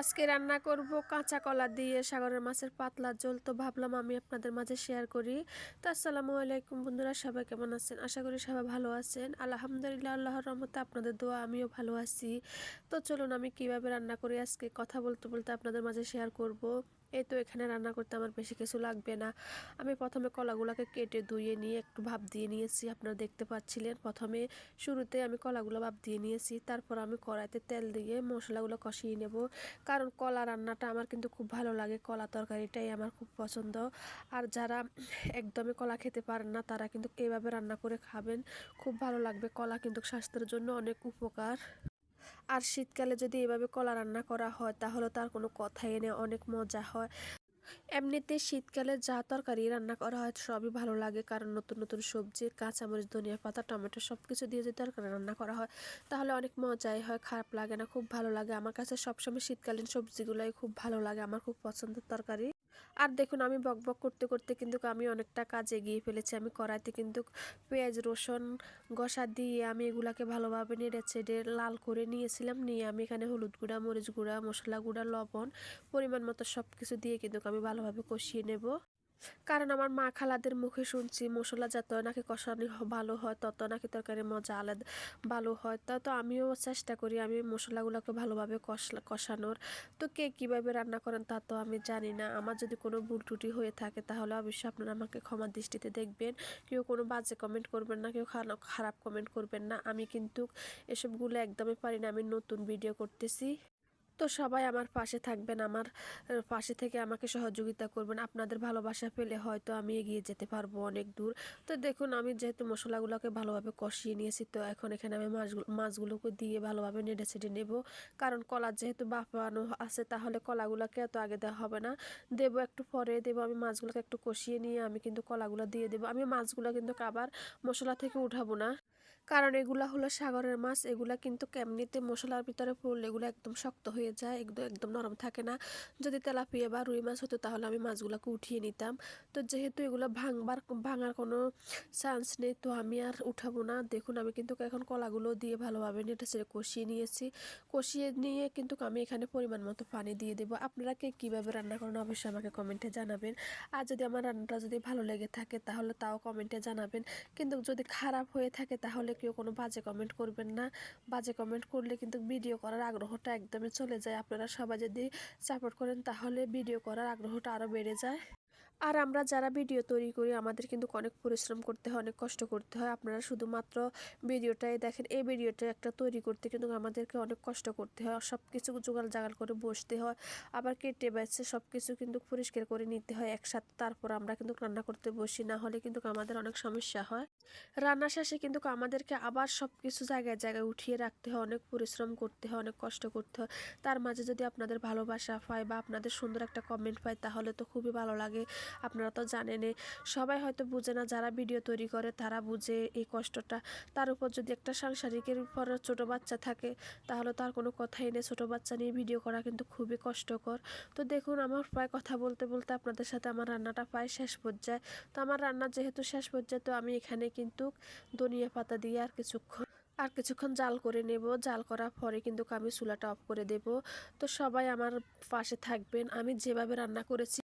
আজকে রান্না করব কাঁচা কলা দিয়ে, সাগরের মাছের পাতলা জল তো ভাবলাম আমি আপনাদের মাঝে শেয়ার করি। তো আসসালামু আলাইকুম বন্ধুরা, সবাই কেমন আছেন? আশা করি সবাই ভালো আছেন। আলহামদুলিল্লাহ, আল্লাহর রহমতে আপনাদের দোয়া, আমিও ভালো আছি। তো চলুন আমি কীভাবে রান্না করি, আজকে কথা বলতে বলতে আপনাদের মাঝে শেয়ার করব। এই তো এখানে রান্না করতে আমার বেশি কিছু লাগবে না। আমি প্রথমে কলাগুলোকে কেটে ধুয়ে নিয়ে একটু ভাপ দিয়ে নিয়েছি, আপনারা দেখতে পাচ্ছিলেন। প্রথমে শুরুতে আমি কলাগুলো ভাপ দিয়ে নিয়েছি, তারপর আমি কড়াইতে তেল দিয়ে মশলাগুলো কষিয়ে নেব। কারণ কলা রান্নাটা আমার কিন্তু খুব ভালো লাগে, কলা তরকারিটাই আমার খুব পছন্দ। আর যারা একদমই কলা খেতে পারেন না, তারা কিন্তু এভাবে রান্না করে খাবেন, খুব ভালো লাগবে। কলা কিন্তু স্বাস্থ্যের জন্য অনেক উপকার। আর শীতকালে যদি এভাবে কলা রান্না করা হয়, তাহলে তার কোনো কথাই এনে অনেক মজা হয়। এমনিতে শীতকালে যা তরকারি রান্না করা হয়, সবই ভালো লাগে। কারণ নতুন নতুন সবজি, কাঁচামরিচ, ধনিয়া পাতা, টমেটো সব কিছু দিয়ে যদি তরকারি রান্না করা হয়, তাহলে অনেক মজাই হয়, খারাপ লাগে না, খুব ভালো লাগে। আমার কাছে সবসময় শীতকালীন সবজিগুলোই খুব ভালো লাগে, আমার খুব পছন্দের তরকারি। আর দেখুন, আমি বক বক করতে করতে কিন্তু আমি অনেকটা কাজ এগিয়ে ফেলেছি। আমি কড়াইতে কিন্তু পেঁয়াজ, রসুন গসা দিয়ে আমি এগুলাকে ভালোভাবে নেড়ে ছেড়ে লাল করে নিয়েছিলাম। নিয়ে আমি এখানে হলুদ গুঁড়া, মরিচ গুঁড়া, মশলা গুঁড়া, লবণ পরিমাণ মতো সব কিছু দিয়ে কিন্তু আমি ভালোভাবে কষিয়ে নেব। কারণ আমার মা খালাদের মুখে শুনছি, মশলা যত নাকি কষানো ভালো হয়, তত নাকি তরকারি মজা আলাদা, ভালো হয়। তা তো আমিও চেষ্টা করি আমি মশলাগুলোকে ভালোভাবে কষলা কষানোর। তো কে কীভাবে রান্না করেন তা তো আমি জানি না। আমার যদি কোনো ভুল ত্রুটি হয়ে থাকে তাহলে অবশ্যই আপনারা আমাকে ক্ষমা দৃষ্টিতে দেখবেন। কেউ কোনো বাজে কমেন্ট করবেন না, কেউ খারাপ কমেন্ট করবেন না। আমি কিন্তু এসবগুলো একদমই পারি না। আমি নতুন ভিডিও করতেছি। তো সবাই আমার পাশে থাকবেন, আমার পাশে থেকে আমাকে সহযোগিতা করবেন। আপনাদের ভালোবাসা পেলে হয়তো আমি এগিয়ে যেতে পারব অনেক দূর। তো দেখুন, আমি যেহেতু মশলাগুলোকে ভালোভাবে কষিয়ে নিয়েছি, তো এখন এখানে আমি মাছগুলো, মাছগুলোকে দিয়ে ভালোভাবে নেড়ে ছেড়ে নেব। কারণ কলা যেহেতু বাপানো আছে, তাহলে কলাগুলোকে এত আগে দেওয়া হবে না। দেব একটু পরে, দেবো আমি মাছগুলোকে একটু কষিয়ে নিয়ে আমি কিন্তু কলাগুলো দিয়ে দেবো। আমি মাছগুলো কিন্তু আবার মশলা থেকে উঠাবো না। কারণ এগুলা হলো সাগরের মাছ, এগুলা কিন্তু কেমনিতে মশলার ভিতরে পড়লে এগুলো একদম শক্ত হয়ে যায়, একদম একদম নরম থাকে না। যদি তেলাপিয়া বা রুই মাছ হতো তাহলে আমি মাছগুলোকে উঠিয়ে নিতাম। তো যেহেতু এগুলো ভাঙবার, ভাঙার কোনো চান্স নেই, তো আমি আর উঠাবো না। দেখুন, আমি কিন্তু এখন কলাগুলো দিয়ে ভালোভাবে নেটে ছেড়ে কষিয়ে নিয়েছি। কষিয়ে নিয়ে কিন্তু আমি এখানে পরিমাণ মতো পানি দিয়ে দেবো। আপনারা কে কীভাবে রান্না করেন অবশ্যই আমাকে কমেন্টে জানাবেন। আর যদি আমার রান্নাটা যদি ভালো লেগে থাকে তাহলে তাও কমেন্টে জানাবেন। কিন্তু যদি খারাপ হয়ে থাকে তাহলে কেউ কোনো বাজে কমেন্ট করবেন না। বাজে কমেন্ট করলে কিন্তু ভিডিও করার আগ্রহটা একদমই চলে যায়। আপনারা সবাই যদি সাপোর্ট করেন তাহলে ভিডিও করার আগ্রহটা আরও বেড়ে যায়। আর আমরা যারা ভিডিও তৈরি করি, আমাদের কিন্তু অনেক পরিশ্রম করতে হয়, অনেক কষ্ট করতে হয়। আপনারা শুধুমাত্র ভিডিওটাই দেখেন, এই ভিডিওটা একটা তৈরি করতে কিন্তু আমাদেরকে অনেক কষ্ট করতে হয়। সব কিছু জোগাড় জাগাল করে বসতে হয়, আবার কেটে বেছে সব কিছু কিন্তু পরিষ্কার করে নিতে হয় একসাথে। তারপর আমরা কিন্তু রান্না করতে বসি, না হলে কিন্তু আমাদের অনেক সমস্যা হয়। রান্না শেষে কিন্তু আমাদেরকে আবার সব কিছু জায়গায় জায়গায় উঠিয়ে রাখতে হয়, অনেক পরিশ্রম করতে হয়, অনেক কষ্ট করতে হয়। তার মাঝে যদি আপনাদের ভালোবাসা পায় বা আপনাদের সুন্দর একটা কমেন্ট পায়, তাহলে তো খুবই ভালো লাগে। আপনারা তো জানেনই, সবাই হয়তো বুঝে না যারা ভিডিও তৈরি করে তারা বুঝে এই কষ্টটা। তার উপর যদি একটা সাংসারিকের উপর ছোটো বাচ্চা থাকে, তাহলে তার কোনো কথাই নেই। ছোটো বাচ্চা নিয়ে ভিডিও করা কিন্তু খুবই কষ্টকর। তো দেখুন, আমার প্রায় কথা বলতে বলতে আপনাদের সাথে আমার রান্নাটা প্রায় শেষ পর্যায়ে। তো আমার রান্না যেহেতু শেষ পর্যায়ে, তো আমি এখানে কিন্তু ধনিয়া পাতা দিয়ে আর কিছুক্ষণ আর কিছুক্ষণ জাল করে নেব। জাল করার পরে কিন্তু আমি চুলাটা অফ করে দেব। তো সবাই আমার পাশে থাকবেন। আমি যেভাবে রান্না করেছি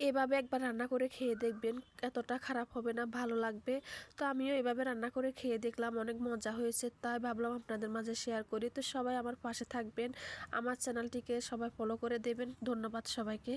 এভাবে একবার রান্না করে খেয়ে দেখবেন এতটা খারাপ হবে না, ভালো লাগবে। তো আমিও এভাবে রান্না করে খেয়ে দেখলাম, অনেক মজা হয়েছে, তাই ভাবলাম আপনাদের মাঝে শেয়ার করি। তো সবাই আমার পাশে থাকবেন, আমার চ্যানেলটিকে সবাই ফলো করে দেবেন। ধন্যবাদ সবাইকে।